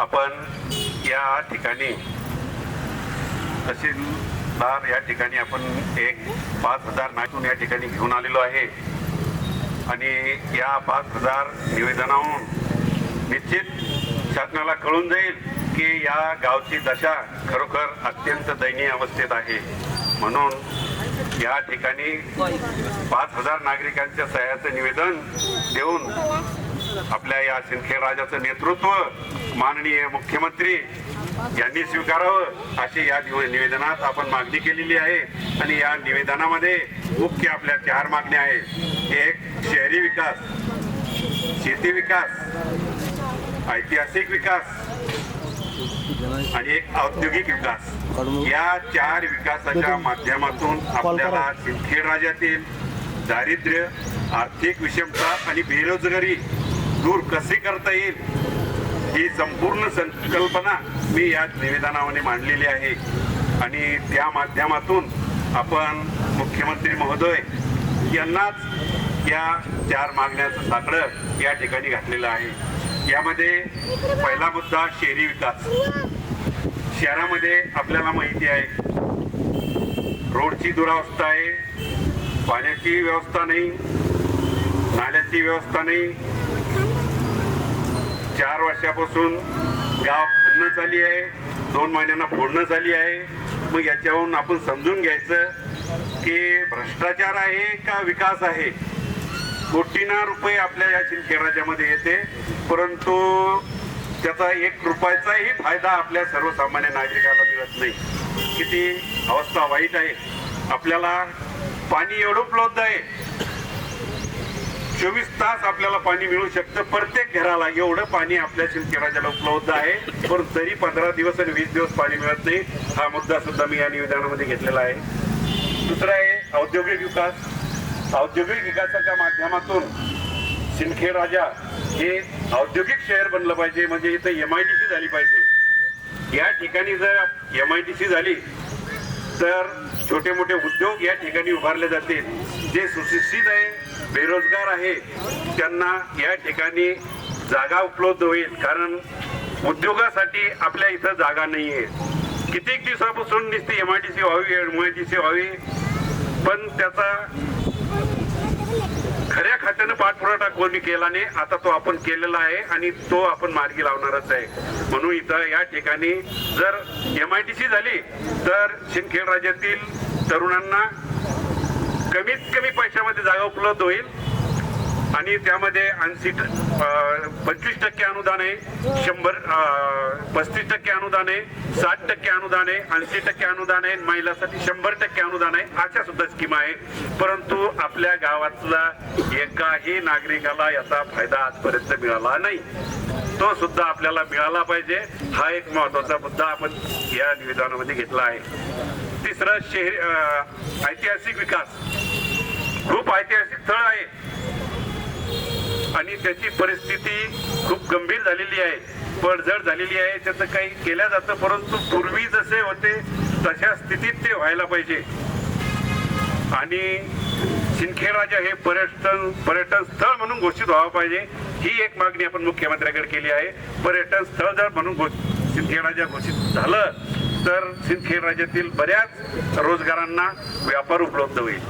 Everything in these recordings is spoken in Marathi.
आपण या ठिकाणी तहसीलदार या ठिकाणी आपण एक पाच हजार नाटून या ठिकाणी घेऊन आलेलो आहे. आणि या पाच हजार निवेदनाहून निश्चित शासनाला कळून जाईल की या गावची दशा खरोखर अत्यंत दयनीय अवस्थेत आहे. म्हणून या ठिकाणी पाच हजार नागरिकांच्या सह्याचं निवेदन देऊन आपल्या या सिंदखेड राजाचं नेतृत्व माननीय मुख्यमंत्री यांनी स्वीकारावं अशी या निवेदनात आपण मागणी केलेली आहे. आणि या निवेदनामध्ये मुख्य आपल्या चार मागण्या आहेत. एक शहरी विकास. शेती विकास. ऐतिहासिक विकास. आणि एक औद्योगिक विकास. या चार विकासाच्या माध्यमातून आपल्याला सिंदखेड राज्यातील दारिद्र्य आर्थिक विषमता आणि बेरोजगारी दूर कसे करता येईल ही संपूर्ण संकल्पना मी या निवेदनामध्ये मांडलेली आहे. आणि त्या माध्यमातून आपण मुख्यमंत्री महोदय यांनाच या चार मागण्याचं साकडं या ठिकाणी घातलेलं आहे. यामध्ये पहिला मुद्दा शहरी विकास. शहरामध्ये आपल्याला माहिती आहे रोडची दुरावस्था आहे पाण्याची व्यवस्था नाही नाल्याची व्यवस्था नाही चार वर्षापासून गाव खणणं झाली आहे. दोन महिन्यांना फोडणं झाली आहे. मग याच्यावरून आपण समजून घ्यायचं की भ्रष्टाचार आहे का विकास आहे? कोटीना रुपये आपल्या या शिंदखेड राज्यामध्ये येते. परंतु त्याचा एक रुपयाचाही फायदा आपल्या सर्वसामान्य नागरिकाला मिळत नाही. किती अवस्था वाईट आहे. आपल्याला पाणी एवढं उपलब्ध आहे. चोवीस तास आपल्याला पाणी मिळू शकतं. प्रत्येक घराला एवढं पाणी आपल्या शिंदखेड राज्याला उपलब्ध आहे. पण तरी पंधरा दिवस आणि वीस दिवस पाणी मिळत नाही. हा मुद्दा सुद्धा मी या निवेदनामध्ये घेतलेला आहे. दुसरा आहे औद्योगिक विकास. औद्योगिक विकासाच्या माध्यमातून सिंदखेड राजा हे औद्योगिक शहर बनलं पाहिजे. म्हणजे इथं एम आय डी सी झाली पाहिजे. या ठिकाणी जर एम आय डी सी झाली तर छोटे मोठे उद्योग या ठिकाणी उभारले जातील. जे सुशिक्षित आहे बेरोजगार आहे त्यांना या ठिकाणी जागा उपलब्ध होईल. कारण उद्योगासाठी आपल्या इथं जागा नाही आहे कित्येक दिवसापासून नुसती एम आय डी सी व्हावी एम आय डी सी व्हावी पण त्याचा खऱ्या खात्यानं पाठपुराठा कोणी केला नाही आता तो आपण केलेला आहे आणि तो आपण मार्गी लावणारच आहे. म्हणून इथं या ठिकाणी जर एम आय टी सी झाली तर शिंदखेड राज्यातील तरुणांना कमीत कमी पैशामध्ये जागा उपलब्ध होईल. आणि त्यामध्ये ऐंशी पंचवीस टक्के अनुदान आहे शंभर पस्तीस टक्के अनुदान आहे साठ टक्के अनुदान आहे ऐंशी टक्के अनुदान आहे महिलासाठी शंभर टक्के अनुदान आहे अशा सुद्धा स्कीम आहे. परंतु आपल्या गावातला एकाही नागरिकाला याचा फायदा आजपर्यंत मिळाला नाही. तो सुद्धा आपल्याला मिळाला पाहिजे. हा एक महत्त्वाचा मुद्दा आपण या निवेदनामध्ये घेतला आहे. तिसरं शहरी ऐतिहासिक विकास. खूप ऐतिहासिक स्थळ आहे. आणि त्याची परिस्थिती खूप गंभीर झालेली आहे. पडझड झालेली आहे. त्याचं काही केल्या जातं परंतु पूर्वी जसे होते तशा स्थितीत ते व्हायला पाहिजे. आणि सिंदखेड राजा हे पर्यटन पर्यटन स्थळ म्हणून घोषित व्हावं पाहिजे. ही एक मागणी आपण मुख्यमंत्र्याकडे केली आहे. पर्यटन स्थळ जर म्हणून घोष घोषित झालं तर सिंदखेड राज्यातील बऱ्याच रोजगारांना व्यापार उपलब्ध होईल.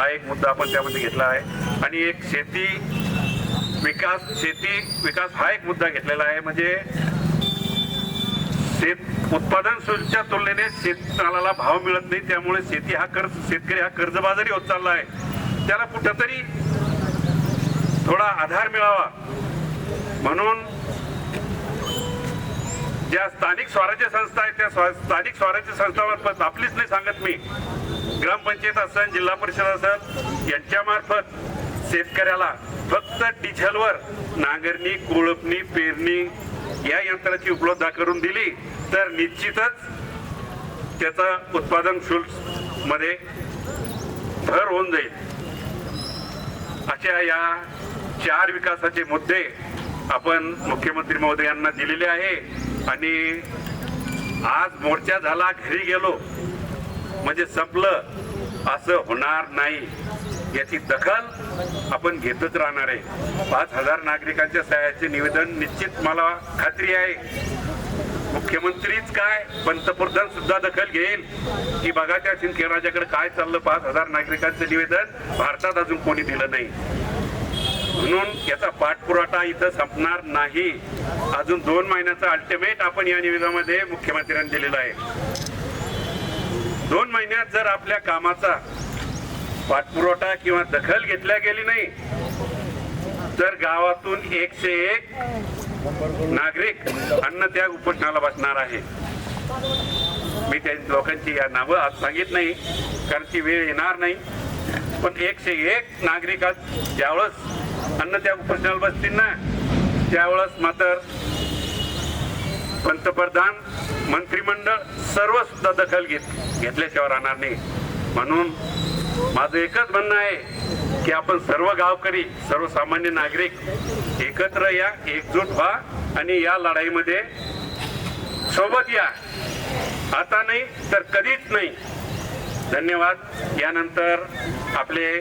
हा एक मुद्दा आपण त्यामध्ये घेतला आहे. आणि एक शेती विकास शेती विकास हा एक मुद्दा घेतलेला आहे. म्हणजे शेत उत्पादन शुल्कच्या तुलनेने शेतमालाला भाव मिळत नाही. त्यामुळे शेती हा कर्ज शेतकरी हा कर्जबाजारी होत चालला आहे. त्याला कुठंतरी थोडा आधार मिळावा. म्हणून ज्या स्थानिक स्वराज्य संस्था आहेत त्या स्थानिक स्वराज्य संस्थावर आपलीच नाही सांगत मी. ग्रामपंचायत असन जिल्हा परिषद असन यांच्या मार्फत शेतकऱ्याला फक्त डिझेलवर नांगरणी कोळपणी पेरणी या यंत्राची उपलब्धता करून दिली तर निश्चितच त्याचं उत्पादन शुल्कमध्ये भर होऊन जाईल. अशा या चार विकासाचे मुद्दे आपण मुख्यमंत्री महोदयांना दिलेले आहे. आणि आज मोर्चा झाला घरी गेलो म्हणजे संपलं. असं होणार नाही. याची दखल आपण घेतच राहणार आहे. पाच हजार नागरिकांच्या सह्याचे निवेदन निश्चित मला खात्री आहे. मुख्यमंत्रीच काय? पंतप्रधान सुद्धा दखल घेईल. की बघा त्या सिंदखेडराजाकडे काय चाललं पाच हजार नागरिकांचं निवेदन. भारतात अजून कोणी दिलं नाही. म्हणून याचा पाठपुराठा इथं संपणार नाही. अजून दोन महिन्याचा अल्टिमेट आपण या निवेदनामध्ये मुख्यमंत्र्यांनी दिलेला आहे. दोन महिन्यात जर आपल्या कामाचा पाठपुरवठा किंवा दखल घेतल्या गेली नाही तर गावातून एकशे एक नागरिक अन्नत्याग उपोषणाला बसणार आहे. मी त्या लोकांची या नावं आज सांगित नाही कारण ती वेळ येणार नाही. पण एकशे एक नागरिक आज ज्यावेळेस अन्नत्याग उपोषणाला बसतील ना त्यावेळेस मात्र पंतप्रधान मंत्रिमंडळ सर्व सुद्धा दखल घेत घेतल्याशिवाय राहणार नाही. म्हणून माझं एकच म्हणणं आहे की आपण सर्व गावकरी सर्वसामान्य नागरिक एकत्र या एकजूट व्हा आणि या लढाईमध्ये सोबत या. आता नाही तर कधीच नाही. धन्यवाद. यानंतर आपले